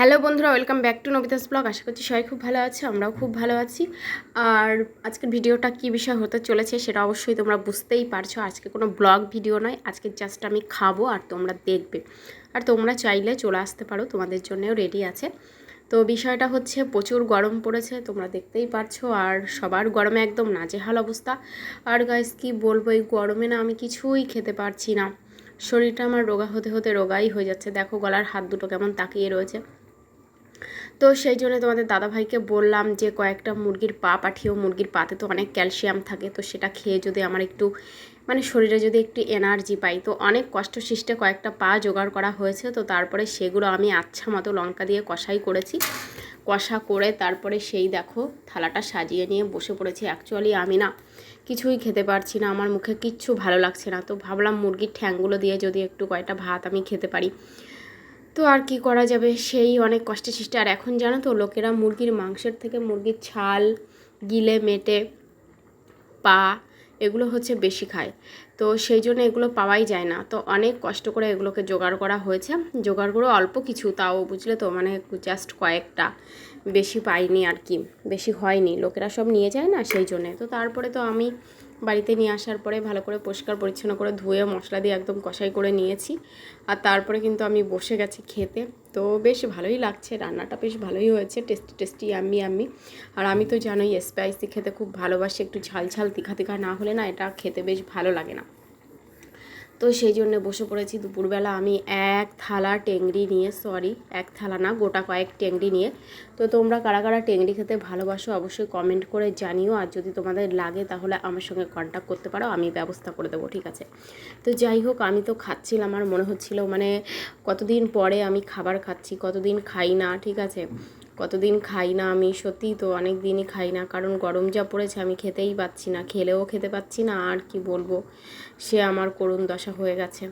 Hello বন্ধুরা, welcome back to Nabita's blog. আশা করছি সবাই খুব ভালো আছে, আমরাও খুব ভালো আছি। আর আজকের ভিডিওটা কী বিষয় হতে চলেছে সেটা অবশ্যই তোমরা বুঝতেই পারছ। আজকে কোনো ব্লগ ভিডিও নয়, আজকে জাস্ট আমি খাব আর তোমরা দেখবে। আর তোমরা চাইলে চলে আসতে পারো, তোমাদের জন্যও রেডি আছে। তো বিষয়টা হচ্ছে প্রচুর গরম পড়েছে, তোমরা দেখতেই পারছ। আর সবার গরমে একদম নাজেহাল অবস্থা। আর গাইস কি বলব, এই গরমে না আমি কিছুই খেতে পারছি না। শরীরটা আমার রোগা হতে হতে রোগাই হয়ে যাচ্ছে। দেখো গলার হাত দুটো কেমন তাকিয়ে রয়েছে। তো সেই জন্য তোমাদের দাদাভাইকে বললাম যে কয়েকটা মুরগির পা পাঠিয়েও মুরগির পাতে তো অনেক ক্যালসিয়াম থাকে, তো সেটা খেয়ে যদি আমার একটু মানে শরীরে যদি একটু এনার্জি পাই, তো অনেক কষ্ট সৃষ্টে কয়েকটা পা জোগাড় করা হয়েছে, তো তারপরে সেগুলো আমি আচ্ছা মতো লঙ্কা দিয়ে কষাই করেছি। কষা করে তারপরে সেই দেখো থালাটা সাজিয়ে নিয়ে বসে পড়েছি। অ্যাকচুয়ালি আমি না কিছুই খেতে পারছি না, আমার মুখে কিচ্ছু ভালো লাগছে না, তো ভাবলাম মুরগির ঠ্যাংগুলো দিয়ে যদি একটু কয়টা ভাত আমি খেতে পারি। তো আর কি করা যাবে? সেই অনেক কষ্টে সৃষ্টি। আর এখন জানো তো, লোকেরা মুরগির মাংসের থেকে মুরগির ছাল, গিলে, মেটে, পা, এগুলো হচ্ছে বেশি খায়। তো সেই জন্য এগুলো পাওয়াই যায় না। তো অনেক কষ্ট করে এগুলোকে জোগাড় করা হয়েছে। জোগাড় করে অল্প কিছু, তাও বুঝলে তো মানে জাস্ট কয়েকটা। বেশি পাইনি আর কি, বেশি হয়নি। লোকেরা সব নিয়ে যায় না সেই জন্যে। তো তারপরে তো আমি বাড়িতে নিয়ে আসার পরে ভালো করে পরিষ্কার পরিচ্ছন্ন করে ধুয়ে মশলা দিয়ে একদম কষাই করে নিয়েছি। আর তারপরে কিন্তু আমি বসে গেছি খেতে। তো বেশ ভালোই লাগছে, রান্নাটা বেশ ভালোই হয়েছে, টেস্টি টেস্টি আমি আমি আর আমি তো জানোই স্পাইসি খেতে খুব ভালোবাসি, একটু ঝাল ঝাল, তিখা তিখা না হলে না এটা খেতে বেশ ভালো লাগে না। তো সেই জন্য বসে পড়েছি দুপুরবেলা। আমি এক থালা টেংরি নিয়ে সরি এক থালা না, গোটা কয়েক টেংরি নিয়ে। তো তোমরা কারা কারা টেংরি খেতে ভালোবাসো অবশ্যই কমেন্ট করে জানিও। আর যদি তোমাদের লাগে তাহলে আমার সঙ্গে কন্ট্যাক্ট করতে পারো, আমি ব্যবস্থা করে দেবো, ঠিক আছে? তো যাই হোক, আমি তো খাচ্ছিলাম আমার মনে হচ্ছিল মানে কতদিন পরে আমি খাবার খাচ্ছি, কতদিন খাই না, ঠিক আছে? কতদিন খাই না আমি সত্যি তো অনেক দিনই খাই না, কারণ গরম যা পড়েছে আমি খেতেই পাচ্ছি না, খেলেও খেতে পাচ্ছি না, আর কি বলব? সে আমার করুণ দশা হয়ে গেছে।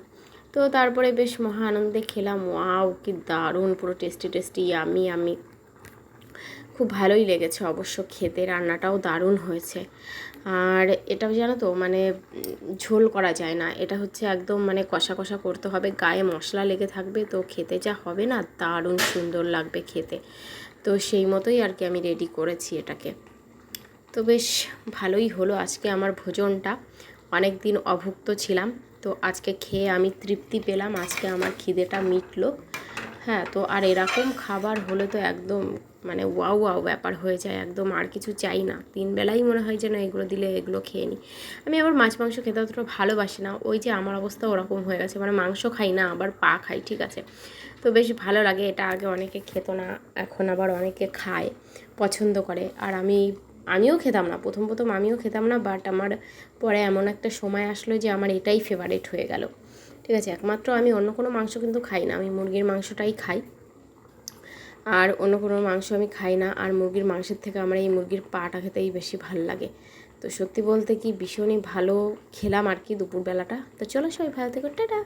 তো তারপরে বেশ মহা আনন্দে খেলাম, ওয়াও, কি দারুণ, পুরো টেস্টি টেস্টি আমি আমি খুব ভালোই লেগেছে অবশ্য খেতে, রান্নাটাও দারুণ হয়েছে। আর এটাও জানো তো মানে ঝোল করা যায় না। এটা হচ্ছে একদম মানে কষা কষা করতে হবে, গায়ে মশলা লেগে থাকবে, তো খেতে যা হবে না, দারুণ সুন্দর লাগবে খেতে। তো সেই মতোই আর কি আমি রেডি করেছি এটাকে। তো বেশ ভালোই হলো আজকে আমার ভোজনটা। অনেক দিন অভুক্ত ছিলাম, তো আজকে খেয়ে আমি তৃপ্তি পেলাম, আজকে আমার খিদেটা মিটলো। হ্যাঁ তো আর এরকম খাবার হলে তো একদম মানে ওয়াও ওয়াও ব্যাপার হয়ে যায় একদম, আর কিছু চাই না। তিন বেলাই মনে হয় যেন এগুলো দিলে এগুলো খেয়ে নিই। আমি আবার মাছ, মাংস খেতে অতটা ভালোবাসি না। ওই যে আমার অবস্থা ওরকম হয়ে গেছে মানে মাংস খাই না, আবার পা খাই, ঠিক আছে? তো বেশ ভালো লাগে, এটা আগে অনেকে খেত না, এখন আবার অনেকে খায়, পছন্দ করে। আর আমি, আমিও খেতাম না, প্রথম প্রথম আমিও খেতাম না বাট আমার পরে এমন একটা সময় আসলো যে আমার এটাই ফেভারিট হয়ে গেল। ঠিক আছে? একমাত্র আমি অন্য কোনো মাংস কিন্তু খাই না, আমি মুরগির মাংসটাই খাই। আর অন্য কোনো মাংস আমি খাই না। আর মুরগির মাংসের থেকে আমার এই মুরগির পাটা খেতেই বেশি ভালো লাগে। তো সত্যি বলতে কি ভীষণই ভালো খেলাম আর কি দুপুরবেলাটা। তো চলো সবাই ভালো থেকে, টাটা!